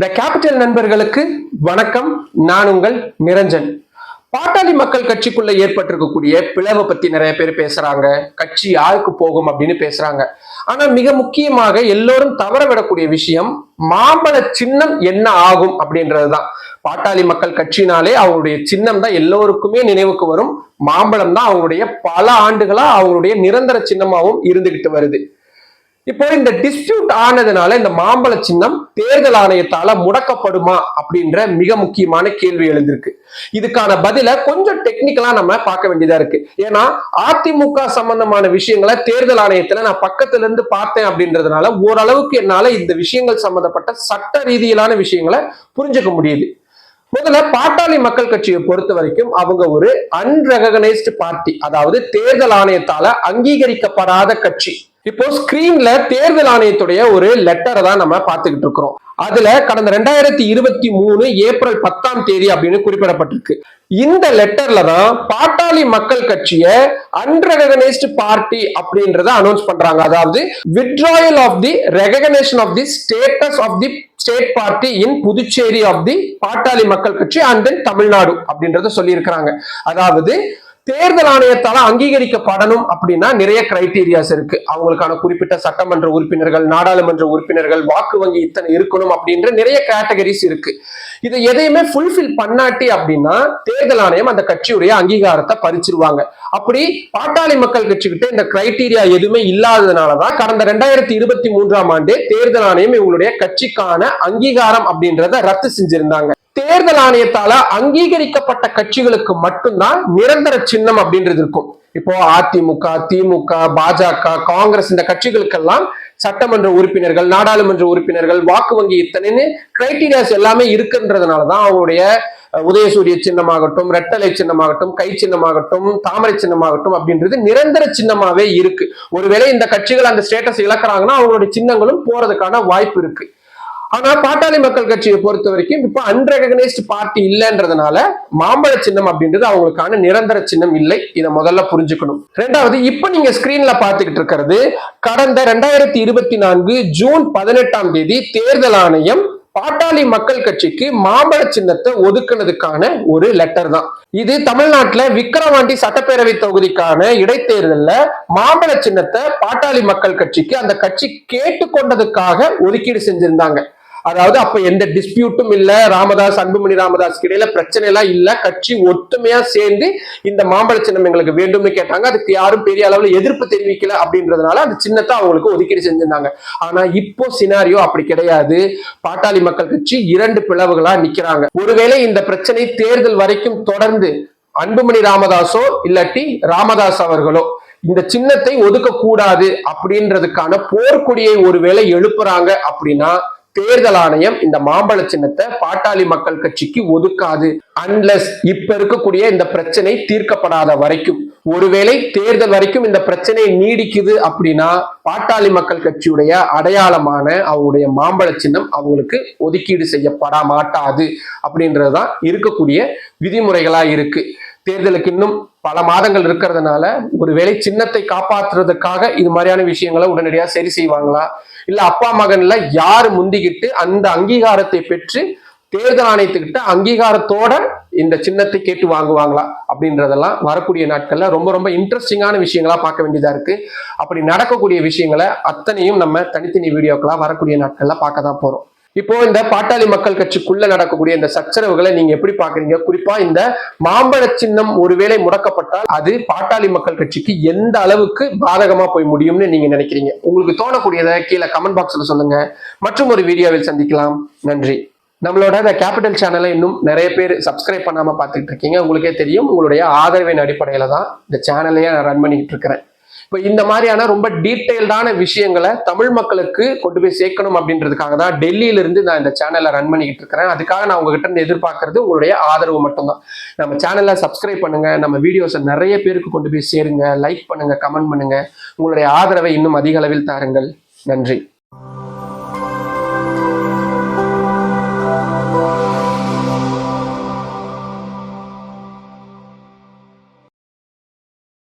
The capital நண்பர்களுக்கு வணக்கம். நான் உங்கள் நிரஞ்சன். பாட்டாளி மக்கள் கட்சிக்குள்ள ஏற்பட்டிருக்கக்கூடிய பிளவை பத்தி நிறைய பேர் பேசுறாங்க. கட்சி யாருக்கு போகும் அப்படின்னு பேசுறாங்க. ஆனா மிக முக்கியமாக எல்லோரும் தவற விடக்கூடிய விஷயம் மாம்பழ சின்னம் என்ன ஆகும் அப்படின்றதுதான். பாட்டாளி மக்கள் கட்சினாலே அவங்களுடைய சின்னம் தான் எல்லோருக்குமே நினைவுக்கு வரும். மாம்பழம் தான் அவங்களுடைய பல ஆண்டுகளா அவங்களுடைய நிரந்தர சின்னமாகவும் இருந்துகிட்டு வருது. இப்போ இந்த டிஸ்பியூட் ஆனதுனால இந்த மாம்பழ சின்னம் தேர்தல் ஆணையத்தால முடக்கப்படுமா அப்படின்ற மிக முக்கியமான கேள்வி எழுந்திருக்கு. இதுக்கான பதில கொஞ்சம் டெக்னிக்கலா நம்ம பார்க்க வேண்டியதா இருக்கு. ஏன்னா அதிமுக சம்பந்தமான விஷயங்களை தேர்தல் ஆணையத்துல நான் பக்கத்துல இருந்து பார்த்தேன் அப்படின்றதுனால ஓரளவுக்கு என்னால இந்த விஷயங்கள் சம்பந்தப்பட்ட சட்ட ரீதியிலான விஷயங்களை புரிஞ்சுக்க முடியுது. முதல்ல பாட்டாளி மக்கள் கட்சியை பொறுத்த வரைக்கும் அவங்க ஒரு அன்ரெகனைஸ்டு பார்ட்டி அதாவது தேர்தல் ஆணையத்தால அங்கீகரிக்கப்படாத கட்சி. இப்போ ஸ்கிரீன்ல தேர்தல் ஆணையத்துடைய ஒரு லெட்டரை தான் நம்ம பார்த்துக்கிட்டு இருக்கிறோம். அதுல கடந்த ரெண்டாயிரத்தி இருபத்தி மூணு ஏப்ரல் பத்தாம் தேதி அப்படின்னு குறிப்பிடப்பட்டிருக்கு. இந்த லெட்டர்ல தான் பாட்டாளி மக்கள் கட்சிய அன்ரெகனைஸ்டு பார்ட்டி அப்படின்றத அனௌன்ஸ் பண்றாங்க. அதாவது withdrawal of the recognisation of the status of the state party in Puducherry of the Pattali Makkal Katchi and தென் தமிழ்நாடு அப்படின்றத சொல்லியிருக்கிறாங்க. அதாவது தேர்தல் ஆணையத்தால அங்கீகரிக்கப்படணும் அப்படின்னா நிறைய கிரைட்டீரியாஸ் இருக்கு. அவங்களுக்கான குறிப்பிட்ட சட்டமன்ற உறுப்பினர்கள் நாடாளுமன்ற உறுப்பினர்கள் வாக்கு வங்கி இத்தனை இருக்கணும் அப்படின்ற நிறைய கேட்டகரிஸ் இருக்கு. இதை எதையுமே ஃபுல்ஃபில் பண்ணாட்டி அப்படின்னா தேர்தல் ஆணையம் அந்த கட்சியுடைய அங்கீகாரத்தை பறிச்சிருவாங்க. அப்படி பாட்டாளி மக்கள் கட்சிக்கிட்ட இந்த கிரைட்டீரியா எதுவுமே இல்லாததுனாலதான் கடந்த ரெண்டாயிரத்தி இருபத்தி மூன்றாம் ஆண்டு தேர்தல் ஆணையம் இவங்களுடைய கட்சிக்கான அங்கீகாரம் அப்படின்றத ரத்து செஞ்சிருந்தாங்க. தேர்தல் ஆணையத்தால அங்கீகரிக்கப்பட்ட கட்சிகளுக்கு மட்டும்தான் நிரந்தர சின்னம் அப்படின்றது இருக்கும். இப்போ அதிமுக திமுக பாஜக காங்கிரஸ் இந்த கட்சிகளுக்கெல்லாம் சட்டமன்ற உறுப்பினர்கள் நாடாளுமன்ற உறுப்பினர்கள் வாக்கு வங்கி இத்தனைன்னு கிரைட்டீரியாஸ் எல்லாமே இருக்குன்றதுனாலதான் அவங்களுடைய உதயசூரிய சின்னமாகட்டும் ரெட்டலை சின்னமாகட்டும் கை சின்னமாகட்டும் தாமரை சின்னமாகட்டும் அப்படின்றது நிரந்தர சின்னமாவே இருக்கு. ஒருவேளை இந்த கட்சிகள் அந்த ஸ்டேட்டஸ் இழக்கிறாங்கன்னா அவங்களுடைய சின்னங்களும் போறதுக்கான வாய்ப்பு இருக்கு. ஆனா பாட்டாளி மக்கள் கட்சியை பொறுத்த வரைக்கும் இப்ப அன்ரெகனைஸ்டு பார்ட்டி இல்லைன்றதுனால மாம்பழ சின்னம் அப்படின்றது அவங்களுக்கான நிரந்தர சின்னம் இல்லை. இதை முதல்ல புரிஞ்சுக்கணும். ரெண்டாவது இப்ப நீங்க ஸ்கிரீன்ல பாத்துக்கிட்டு இருக்கிறது கடந்த ரெண்டாயிரத்தி இருபத்தி நான்கு ஜூன் பதினெட்டாம் தேதி தேர்தல் ஆணையம் பாட்டாளி மக்கள் கட்சிக்கு மாம்பழ சின்னத்தை ஒதுக்குனதுக்கான ஒரு லெட்டர் தான். இது தமிழ்நாட்டுல விக்கிரவாண்டி சட்டப்பேரவை தொகுதிக்கான இடைத்தேர்தல்ல மாம்பழ சின்னத்தை பாட்டாளி மக்கள் கட்சிக்கு அந்த கட்சி கேட்டுக்கொண்டதுக்காக ஒதுக்கீடு செஞ்சிருந்தாங்க. அதாவது அப்ப எந்த டிஸ்பியூட்டும் இல்ல ராமதாஸ் அன்புமணி ராமதாஸ் இடையில பிரச்சனை எல்லாம் இல்ல. கட்சி ஒற்றுமையா சேர்ந்து இந்த மாம்பழ சின்னம் எங்களுக்கு வேண்டும்னு கேட்டாங்க. அதுக்கு யாரும் பெரிய அளவுல எதிர்ப்பு தெரிவிக்கல அப்படின்றதுனால அந்த சின்னத்தை அவங்களுக்கு ஒதுக்கீடு செஞ்சிருந்தாங்க. ஆனா இப்போ சினாரியோ அப்படி கிடையாது. பாட்டாளி மக்கள் கட்சி இரண்டு பிளவுகளா நிக்கிறாங்க. ஒருவேளை இந்த பிரச்சனை தேர்தல் வரைக்கும் தொடர்ந்து அன்புமணி ராமதாஸோ இல்லாட்டி ராமதாஸ் அவர்களோ இந்த சின்னத்தை ஒதுக்க கூடாது அப்படின்றதுக்கான போர்க்கொடியை ஒருவேளை எழுப்புறாங்க அப்படின்னா தேர்தல் ஆணையம் இந்த மாம்பழ சின்னத்தை பாட்டாளி மக்கள் கட்சிக்கு ஒதுக்காது. அன்லஸ் இப்ப இருக்கக்கூடிய இந்த பிரச்சனை தீர்க்கப்படாத வரைக்கும். ஒருவேளை தேர்தல் வரைக்கும் இந்த பிரச்சனை நீடிக்குது அப்படின்னா பாட்டாளி மக்கள் கட்சியுடைய அடையாளமான அவங்களுடைய மாம்பழ சின்னம் அவங்களுக்கு ஒதுக்கீடு செய்யப்பட மாட்டாது அப்படின்றதுதான் இருக்கக்கூடிய விதிமுறைகளா இருக்கு. தேர்தலுக்கு இன்னும் பல மாதங்கள் இருக்கிறதுனால ஒருவேளை சின்னத்தை காப்பாற்றுறதுக்காக இது மாதிரியான விஷயங்களை உடனடியாக சரி செய்வாங்களா? இல்ல அப்பா மகன்ல யார் முந்திக்கிட்டு அந்த அங்கீகாரத்தை பெற்று தேர்தல் ஆணையத்துக்கிட்ட அங்கீகாரத்தோட இந்த சின்னத்தை கேட்டு வாங்குவாங்களா? அப்படின்றதெல்லாம் வரக்கூடிய நாட்கள்ல ரொம்ப ரொம்ப இன்ட்ரெஸ்டிங்கான விஷயங்களா பார்க்க வேண்டியதா இருக்கு. அப்படி நடக்கக்கூடிய விஷயங்களை அத்தனையும் நம்ம தனித்தனி வீடியோக்களா வரக்கூடிய நாட்கள்ல பார்க்க தான் போறோம். இப்போ இந்த பாட்டாளி மக்கள் கட்சிக்குள்ள நடக்கக்கூடிய இந்த சச்சரவுகளை நீங்க எப்படி பாக்குறீங்க குறிப்பா இந்த மாம்பழ சின்னம் ஒருவேளை முடக்கப்பட்டால் அது பாட்டாளி மக்கள் கட்சிக்கு எந்த அளவுக்கு பாதகமா போய் முடியும்னு நீங்க நினைக்கிறீங்க? உங்களுக்கு தோணக்கூடியதை கீழே கமெண்ட் பாக்ஸ்ல சொல்லுங்க. மற்றும் ஒரு வீடியோவில் சந்திக்கலாம். நன்றி. நம்மளோட இந்த கேபிட்டல் சேனலை இன்னும் நிறைய பேர் சப்ஸ்கிரைப் பண்ணாம பார்த்துட்டு இருக்கீங்க. உங்களுக்கே தெரியும். உங்களுடைய ஆதரவின் அடிப்படையில தான் இந்த சேனலையே நான் ரன் பண்ணிட்டு இருக்கிறேன். இப்போ இந்த மாதிரியான ரொம்ப டீட்டெயில்டான விஷயங்களை தமிழ் மக்களுக்கு கொண்டு போய் சேர்க்கணும் அப்படின்றதுக்காக தான் டெல்லியிலிருந்து நான் இந்த சேனலை ரன் பண்ணிக்கிட்டு இருக்கிறேன். அதுக்காக நான் உங்ககிட்ட இருந்து எதிர்பார்க்கறது உங்களுடைய ஆதரவு மட்டும்தான். நம்ம சேனலை சப்ஸ்கிரைப் பண்ணுங்க. நம்ம வீடியோஸை நிறைய பேருக்கு கொண்டு போய் சேருங்க. லைக் பண்ணுங்க கமெண்ட் பண்ணுங்க. உங்களுடைய ஆதரவை இன்னும் அதிக அளவில் தாருங்கள். நன்றி.